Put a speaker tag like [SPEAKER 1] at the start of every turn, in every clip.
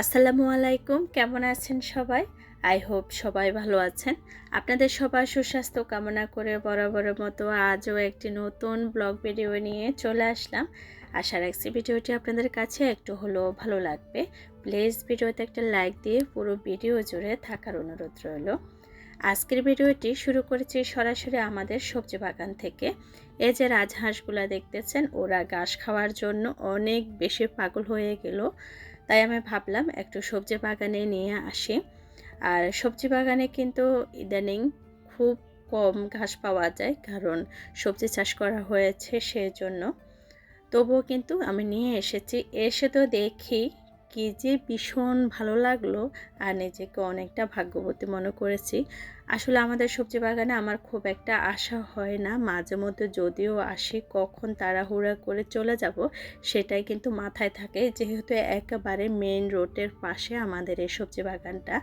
[SPEAKER 1] আসসালামু আলাইকুম, কেমন আছেন সবাই? আই হোপ সবাই ভালো আছেন। আপনাদের সবার সুস্বাস্থ্য কামনা করে বরাবরের মতো আজও একটি নতুন ব্লগ ভিডিও নিয়ে চলে আসলাম। আশা রাখছি ভিডিওটি আপনাদের কাছে একটু হলেও ভালো লাগবে। প্লিজ ভিডিওতে একটা লাইক দিয়ে পুরো ভিডিও জুড়ে থাকার অনুরোধ রইল। আজকের ভিডিওটি শুরু করেছি সরাসরি আমাদের সবজি বাগান থেকে। এই যে রাজহাঁসগুলা দেখতেছেন, ওরা ঘাস খাওয়ার জন্য অনেক বেশি পাগল হয়ে গেল। তাই আমি ভাবলাম একটু সবজি বাগানে নিয়ে আসি। আর সবজি বাগানে কিন্তু ইদানিং খুব কম ঘাস পাওয়া যায়, কারণ সবজি চাষ করা হয়েছে সেই জন্য তবুও কিন্তু আমি নিয়ে এসেছি। এসে তো দেখি কি যে ভীষণ ভালো লাগল আর নিজেকে অনেকটা ভাগ্যবতী মনে করেছি। আসলে আমাদের সবজি বাগানে আমার খুব একটা আশা হয় না। মাঝে মধ্যে যদিও আসে কখন তাড়াহুড়া করে চলে যাব, সেটাই কিন্তু মাথায় থাকে। যেহেতু একেবারে মেন রোডের পাশে আমাদের এই সবজি বাগানটা।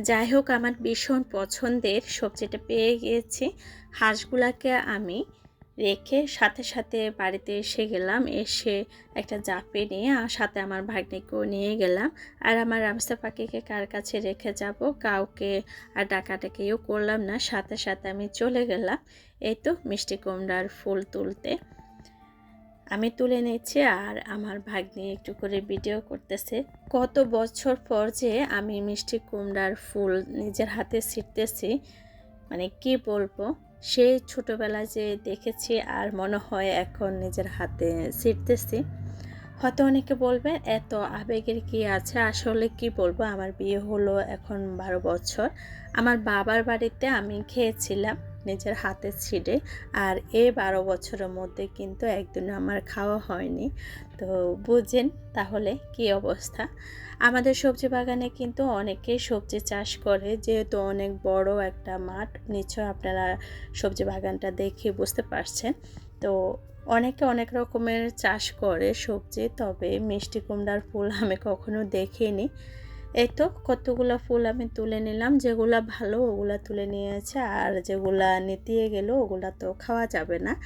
[SPEAKER 1] যাই হোক, আমার ভীষণ পছন্দের সবজিটা পেয়ে গিয়েছি। হাঁসগুলাকে আমি রেখে সাথে সাথে বাড়িতে এসে গেলাম। এসে একটা জাপে নিয়ে সাথে আমার ভাগ্নিকেও নিয়ে গেলাম। আর আমার রামসা পাখিকে কার কাছে রেখে যাব, কাউকে আর ডাকাটাকেও করলাম না। সাথে সাথে আমি চলে গেলাম এই তো মিষ্টি কুমড়ার ফুল তুলতে। আমি তুলে নিচ্ছি আর আমার ভাগ্নি একটু করে ভিডিও করতেছে। কত বছর পর যে আমি মিষ্টি কুমড়ার ফুল নিজের হাতে ছিটতেছি মানে কি বলব? সেই ছোটোবেলায় যে দেখেছি আর মনে হয় এখন নিজের হাতে ছিটতেছি। হয়তো অনেকে বলবেন এত আবেগের কি আছে? আসলে কি বলব? আমার বিয়ে হলো এখন বারো বছর। আমার বাবার বাড়িতে আমি খেয়েছিলাম। নিজের হাতে ছিঁড়ে। আর এই বারো বছরের মধ্যে কিন্তু একদিন আমার খাওয়া হয়নি। তো বুঝেন তাহলে কি অবস্থা? আমাদের সবজি বাগানে কিন্তু অনেকেই সবজি চাষ করে। যেহেতু অনেক বড় একটা মাঠ নিশ্চয় আপনারা সবজি বাগানটা দেখে বুঝতে পারছেন। তো অনেকে অনেক রকমের চাষ করে সবজি, তবে মিষ্টি কুমড়ার ফুল আমি কখনো দেখিনি। এই তো কতগুলো ফুল আমি তুলে নিলাম, যেগুলা ভালো ওগুলা তুলে নিয়েছে, আর যেগুলা নিতিয়ে গেল ওগুলা তো খাওয়া যাবে না।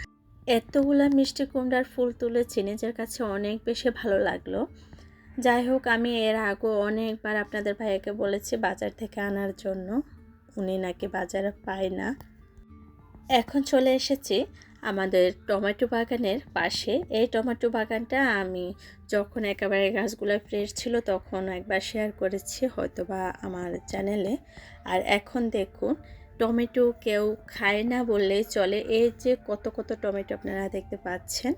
[SPEAKER 1] এতগুলা মিষ্টি কুমড়ার ফুল তুলেছি, নিজের কাছে অনেক বেশি ভালো লাগল। যাই হোক, আমি এর আগেও অনেকবার আপনাদের ভাইয়াকে বলেছি বাজার থেকে আনার জন্য। উনি নাকি বাজারে পায় না। এখন চলে এসেছি। আমাদের টমেটো বাগানের পাশে। এই টমেটো বাগানটা আমি যখন একেবারে গাছগুলো ফ্রেশ ছিল তখন একবার শেয়ার করেছি হয়তো বা আমার চ্যানেলে আর এখন দেখুন, টমেটো কেউ খায় না বললেই চলে। এই যে কত কত টমেটো আপনারা দেখতে পাচ্ছেন,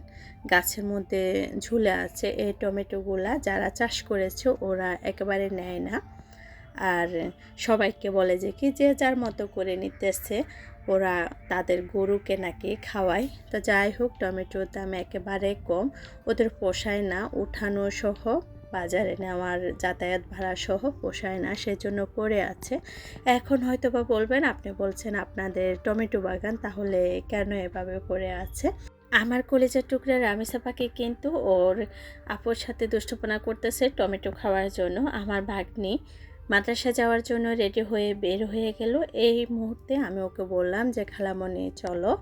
[SPEAKER 1] গাছের মধ্যে ঝুলে আছে এই টমেটোগুলা। যারা চাষ করেছে ওরা একেবারে নেয় না। আর সবাইকে বলে যে কি যে যার মতো করে নিতেছে। ওরা তাদের গরুকে নাকি খাওয়ায়। তো যাই হোক টমেটোর দাম একেবারে কম। ওদের পোষায় না, উঠানো সহ, বাজারে নেওয়ার যাতায়াত ভাড়া সহ পোষায় না, সেজন্য পড়ে আছে। এখন হয়তো বা বলবেন, আপনি বলছেন আপনাদের টমেটো বাগান, তাহলে কেন এভাবে পড়ে আছে? আমার কলেজের টুকরা রামেসা পাখি কিন্তু ওর আপুর সাথে দুষ্টপনা করতেছে টমেটো খাওয়ার জন্য। আমার ভাগ্নি মাদ্রাসা যাওয়ার জন্য রেডি হয়ে বের হয়ে গেল। এই মুহূর্তে আমি ওকে বললাম যে, খালামণি, চলো।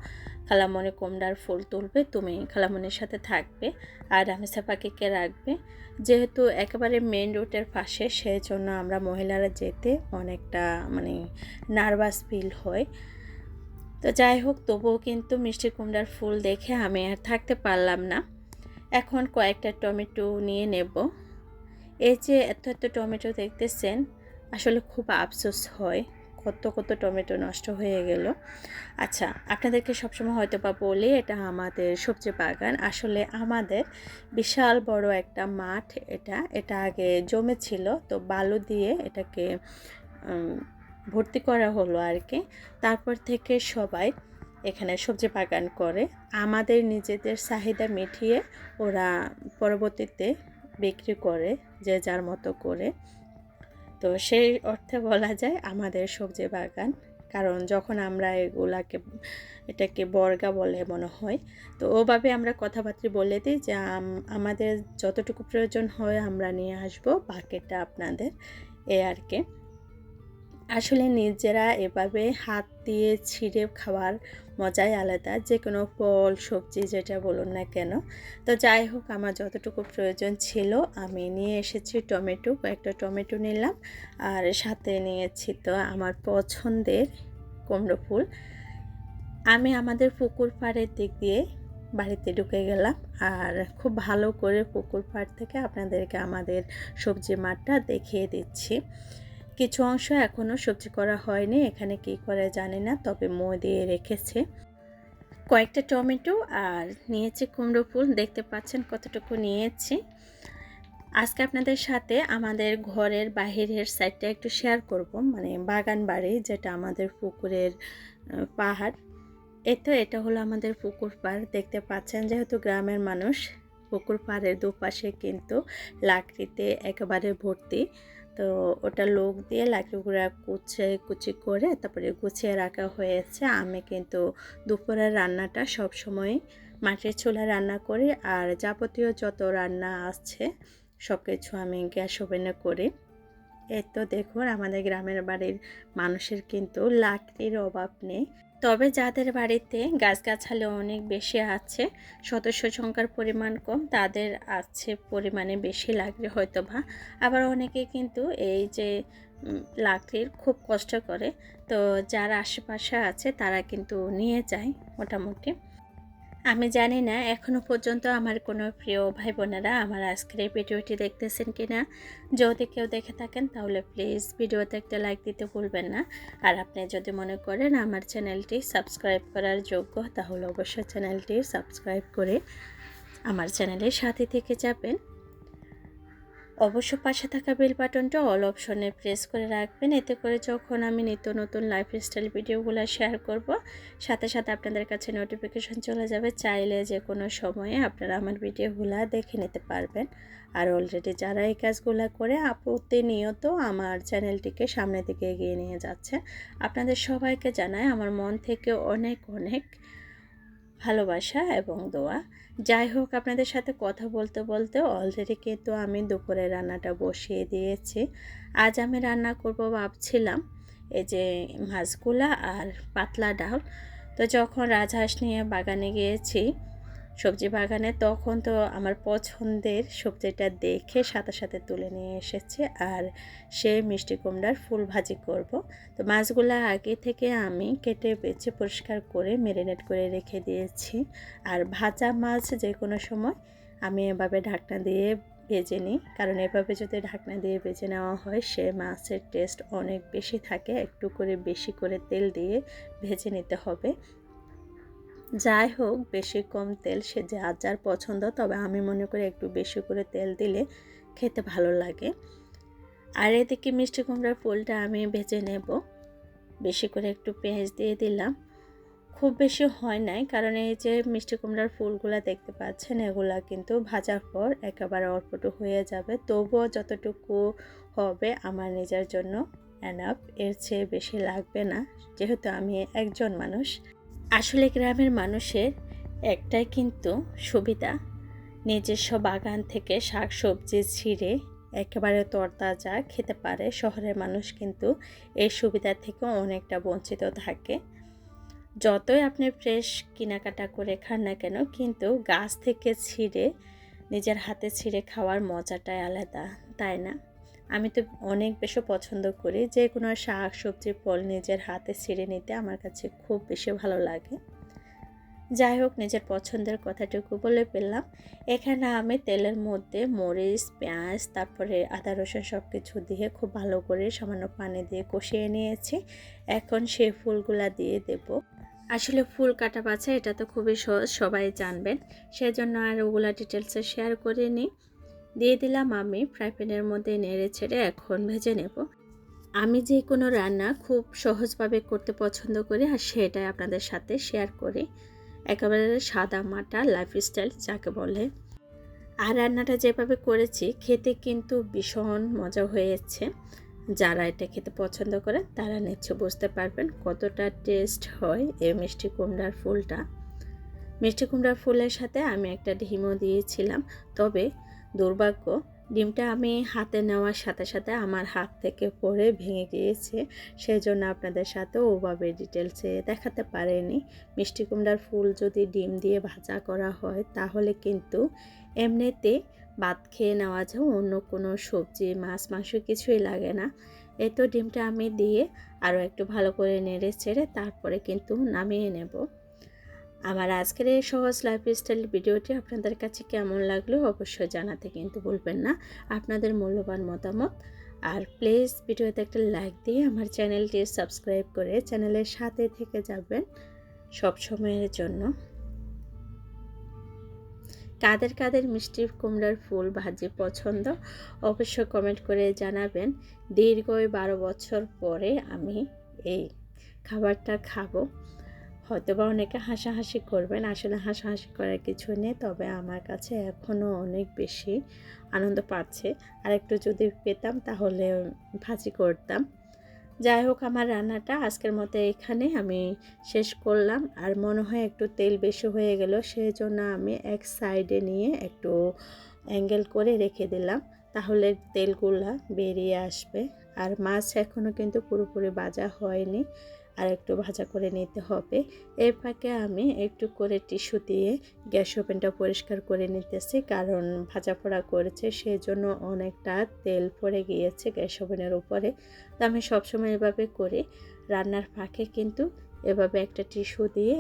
[SPEAKER 1] খালামণি কোমড়ার ফুল তুলবে, তুমি খালামণির সাথে থাকবে আর রামেসা পাখিকে রাখবে। যেহেতু একেবারে মেন রোডের পাশে সেই জন্য আমরা মহিলারা যেতে অনেকটা মানে নার্ভাস ফিল হয়। তো যাই হোক, তবুও কিন্তু মিষ্টি কুমড়ার ফুল দেখে আমি আর থাকতে পারলাম না। এখন কয়েকটা টমেটো নিয়ে নেব। এই যে এত এত টমেটো দেখতেছেন, আসলে খুব আফসোস হয়। কত কত টমেটো নষ্ট হয়ে গেল। আচ্ছা আপনাদেরকে সবসময় হয়তো বা বলি, এটা আমাদের সবজি বাগান। আসলে আমাদের বিশাল বড় একটা মাঠ এটা। এটা আগে জমে ছিল তো বালু দিয়ে এটাকে ভর্তি করা হলো আর কি। তারপর থেকে সবাই এখানে সবজি বাগান করে। আমাদের নিজেদের চাহিদা মিটিয়ে ওরা পরবর্তীতে বিক্রি করে, যে যার মতো করে। তো সেই অর্থে বলা যায় আমাদের সবজি বাগান। কারণ যখন আমরা এগুলাকে, এটাকে বর্গা বলে মনে হয়, তো ওভাবে আমরা কথাবার্তা বলে দিই যে আমাদের যতটুকু প্রয়োজন হয় আমরা নিয়ে আসব, বাকিটা আপনাদের এ আর কি। আসলে নিজেরা এভাবে হাত দিয়ে ছিঁড়ে খাওয়ার মজাই আলাদা যে কোনো ফল, সবজি যেটা বলুন না কেন। তো যাই হোক, আমার যতটুকু প্রয়োজন ছিল, আমি নিয়ে এসেছি টমেটো, কয়েকটা টমেটো নিলাম আর সাথে নিয়েছি তো আমার পছন্দের কুমড়ো ফুল। আমি আমাদের পুকুর পাড়ের দিক দিয়ে বাড়িতে ঢুকে গেলাম আর খুব ভালো করে পুকুর পাড় থেকে আপনাদেরকে আমাদের সবজি মাঠটা দেখিয়ে দিচ্ছি। কিছু অংশ এখনও সবজি করা হয়নি, এখানে কি করে জানি না, তবে মই দিয়ে রেখেছে। কয়েকটা টমেটো আর নিয়েছি কুমড়ো ফুল, দেখতে পাচ্ছেন কতটুকু নিয়েছি। আজকে আপনাদের সাথে আমাদের ঘরের বাহিরের সাইডটা একটু শেয়ার করব মানে বাগান বাড়ি যেটা আমাদের পুকুরের পাহাড়। এই তো, এটা হলো আমাদের পুকুর পাড়, দেখতে পাচ্ছেন যেহেতু গ্রামের মানুষ, পুকুর পাড়ের দুপাশে কিন্তু লাকড়িতে একেবারে ভর্তি। তো ওটা লোক দিয়ে লাকড়িগুড়া কুচে, কুচি করে তারপরে গুছিয়ে রাখা হয়েছে। আমি কিন্তু দুপুরের রান্নাটা সব সময় মাটির চুলা রান্না করি আর যাবতীয় যত রান্না আছে সব কিছু আমি গ্যাস ওভেনে করি। এই তো দেখুন, আমাদের গ্রামের বাড়ির মানুষের কিন্তু লাকড়ির অভাব নেই। তবে যাদের বাড়িতে গাছগাছালি অনেক বেশি আছে, সদস্য সংখ্যার পরিমাণ কম, তাদের আছে পরিমাণে বেশি লাগবে হয়তো বা আবার অনেকে কিন্তু এই যে লাকড়ির খুব কষ্ট করে, তো যারা আশেপাশে আছে তারা কিন্তু নিয়ে যায় মোটামুটি। আমি জানি না এখনও পর্যন্ত আমার কোনো প্রিয় ভাই বোনেরা আমার আজকের এই ভিডিওটি দেখতেছেন কি না যদি কেউ দেখে থাকেন, তাহলে প্লিজ ভিডিওতে একটা লাইক দিতে ভুলবেন না। আর আপনি যদি মনে করেন আমার চ্যানেলটি সাবস্ক্রাইব করার যোগ্য, তাহলে অবশ্যই চ্যানেলটি সাবস্ক্রাইব করে আমার চ্যানেলের সাথে থেকে যাবেন। অবশ্য পাশে থাকা বেল বাটনটা অল অপশনে প্রেস করে রাখবেন। এতে করে যখন আমি নিত্য নতুন লাইফস্টাইল ভিডিওগুলো শেয়ার করব, সাথে সাথে আপনাদের কাছে নোটিফিকেশন চলে যাবে। চাইলে যে কোনো সময়ে আপনারা আমার ভিডিওগুলো দেখে নিতে পারবেন। আর অলরেডি যারা এই কাজগুলো করে, প্রতিনিয়ত আমার চ্যানেলটিকে সামনের দিকে এগিয়ে নিয়ে যাচ্ছে। আপনাদের সবাইকে জানায় আমার মন থেকে অনেক অনেক ভালোবাসা এবং দোয়া। যাই হোক, আপনাদের সাথে কথা বলতে বলতে অলরেডি কিন্তু আমি দুপুরে রান্নাটা বসিয়ে দিয়েছি। আজ আমি রান্না করব ভাবছিলাম এই যে মাছগুলা আর পাতলা ডাল। তো যখন রাজহাঁস নিয়ে বাগানে গিয়েছি সবজি বাগানে তখন তো আমার পছন্দের সবজিটা দেখে সাথে সাথে তুলে নিয়ে এসেছে আর সে মিষ্টি কুমড়ার ফুল ভাজি করব। তো মাছগুলো আগে থেকে আমি কেটে বেছে পরিষ্কার করে মেরিনেট করে রেখে দিয়েছি আর ভাজা মাছ যে কোনো সময় আমি এভাবে ঢাকনা দিয়ে ভেজে নিই। কারণ এভাবে যদি ঢাকনা দিয়ে ভেজে নেওয়া হয় সে মাছের টেস্ট অনেক বেশি থাকে। একটু করে বেশি করে তেল দিয়ে ভেজে নিতে হবে। যাই হোক, বেশি কম তেল সে যার যার পছন্দ, তবে আমি মনে করি একটু বেশি করে তেল দিলে খেতে ভালো লাগে। আর এদিকে মিষ্টি কুমড়ার ফুলটা আমি ভেজে নেব। বেশি করে একটু পেঁয়াজ দিয়ে দিলাম। খুব বেশি হয় নাই, কারণ এই যে মিষ্টি কুমড়ার ফুলগুলো দেখতে পাচ্ছেন, এগুলা কিন্তু ভাজার পর একেবারে অল্পটু হয়ে যাবে। তবুও যতটুকু হবে আমার নিজের জন্য অ্যানাপ এর চেয়ে বেশি লাগবে না। যেহেতু আমি একজন মানুষ আসলে গ্রামের মানুষের একটাই কিন্তু সুবিধা, নিজস্ব বাগান থেকে শাক সবজি ছিঁড়ে একেবারে তরতাজা খেতে পারে। শহরের মানুষ কিন্তু এই সুবিধা থেকে অনেকটা বঞ্চিত থাকে। যতই আপনি ফ্রেশ কেনাকাটা করে খান না কেন, কিন্তু গাছ থেকে ছিঁড়ে, নিজের হাতে ছিঁড়ে খাওয়ার মজাটাই আলাদা, তাই না? আমি তো অনেক বেশি পছন্দ করি যে কোনো শাক সবজি ফল নিজের হাতে ছিঁড়ে নিতে আমার কাছে খুব বেশি ভালো লাগে। যাই হোক, নিজের পছন্দের কথাটুকু বলে পেলাম এখানে আমি তেলের মধ্যে মরিচ, পেঁয়াজ, তারপরে আদা রসুন সব কিছু দিয়ে খুব ভালো করে সামান্য পানি দিয়ে কষিয়ে নিয়েছি। এখন সেই ফুলগুলা দিয়ে দেব। আসলে ফুল কাটা বাছা, এটা তো খুবই সহজ, সবাই জানবেন। সেজন্য আর ওগুলা ডিটেলসে শেয়ার করে নিই দিয়ে দিলাম আমি ফ্রাই প্যানের মধ্যে নেড়ে ছেড়ে এখন ভেজে নেব। আমি যে কোনো রান্না খুব সহজভাবে করতে পছন্দ করি আর সেটাই আপনাদের সাথে শেয়ার করি। একেবারে সাদা মাটা লাইফস্টাইল যাকে বলে। আর রান্নাটা যেভাবে করেছি, খেতে কিন্তু ভীষণ মজা হয়েছে। যারা এটা খেতে পছন্দ করে, তারা নিশ্চয় বুঝতে পারবেন কতটা টেস্ট হয় এই মিষ্টি কুমড়ার ফুলটা। মিষ্টি কুমড়ার ফুলের সাথে আমি একটা ঢিমো দিয়েছিলাম। তবে দুর্ভাগ্য, ডিমটা আমি হাতে নেওয়ার সাথে সাথে আমার হাত থেকে পড়ে ভেঙে গিয়েছে। সেই জন্য আপনাদের সাথে ওভাবে ডিটেলসে দেখাতে পারেনি। মিষ্টি কুমড়ার ফুল যদি ডিম দিয়ে ভাজা করা হয়, তাহলে কিন্তু এমনিতে ভাত খেয়ে নেওয়া যায় অন্য কোনো সবজি, মাছ, মাংস কিছুই লাগে না। এই তো ডিমটা আমি দিয়ে আরও একটু ভালো করে নেড়ে ছেড়ে তারপরে কিন্তু নামিয়ে নেব। আমার আজকের এই সহজ লাইফস্টাইল ভিডিওটি আপনাদের কাছে কেমন লাগল অবশ্যই জানাতে কিন্তু ভুলবেন না। আপনাদের মূল্যবান মতামত। আর প্লিজ ভিডিওতে একটা লাইক দিয়ে আমার চ্যানেলটি সাবস্ক্রাইব করে চ্যানেলের সাথে থেকে যাবেন সব সময়ের জন্য। কাদের কাদের মিষ্টি কুমড়ার ফুল ভাজি পছন্দ অবশ্যই কমেন্ট করে জানাবেন। দীর্ঘ বারো বছর পরে আমি এই খাবারটা খাব। হয়তো বা অনেকে হাসাহাসি করবেন। আসলে হাসাহাসি করার কিছু নেই, তবে আমার কাছে এখনও অনেক বেশি আনন্দ পাচ্ছে। আর একটু যদি পেতাম তাহলে ভাজি করতাম। যাই হোক, আমার রান্নাটা আজকের মতো এখানে আমি শেষ করলাম। আর মনে হয় একটু তেল বেশি হয়ে গেল সেই জন্য আমি এক সাইডে নিয়ে একটু অ্যাঙ্গেল করে রেখে দিলাম। তাহলে তেলগুলা বেরিয়ে আসবে। আর মাছ এখনও কিন্তু পুরোপুরি বাজা হয়নি। আর একটু ভাজা করে নিতে হবে। এর ফাঁকে আমি একটু করে টিস্যু দিয়ে গ্যাস ওভেনটা পরিষ্কার করে নিতেছি, কারণ ভাজা পোড়া করেছে সেই জন্য অনেকটা তেল পড়ে গিয়েছে গ্যাস ওভেনের উপরে। তো আমি সবসময় এভাবে করি, রান্নার ফাঁকে কিন্তু এভাবে একটা টিস্যু দিয়ে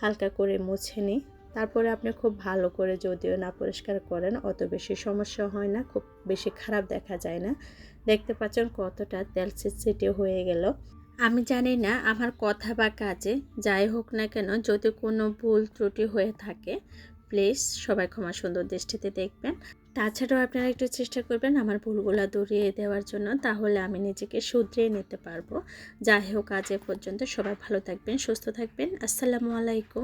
[SPEAKER 1] হালকা করে মুছে নিই। তারপরে আপনি খুব ভালো করে যদিও না পরিষ্কার করেন, অত বেশি সমস্যা হয় না, খুব বেশি খারাপ দেখা যায় না। দেখতে পাচ্ছেন কতটা তেল চিটচিটে হয়ে গেল। আমি জানি না আমার কথা বা কাজে, যাই হোক না কেন, যদি কোনো ভুল ত্রুটি হয়ে থাকে প্লিজ সবাই ক্ষমা সুন্দর দৃষ্টিতে দেখবেন। তাছাড়াও আপনারা একটু চেষ্টা করবেন আমার ভুলগুলো দূরিয়ে দেওয়ার জন্য, তাহলে আমি নিজেকে শুধরিয়ে নিতে পারব। যাই হোক, আজ এ পর্যন্ত সবাই ভালো থাকবেন, সুস্থ থাকবেন। আসসালামু আলাইকুম।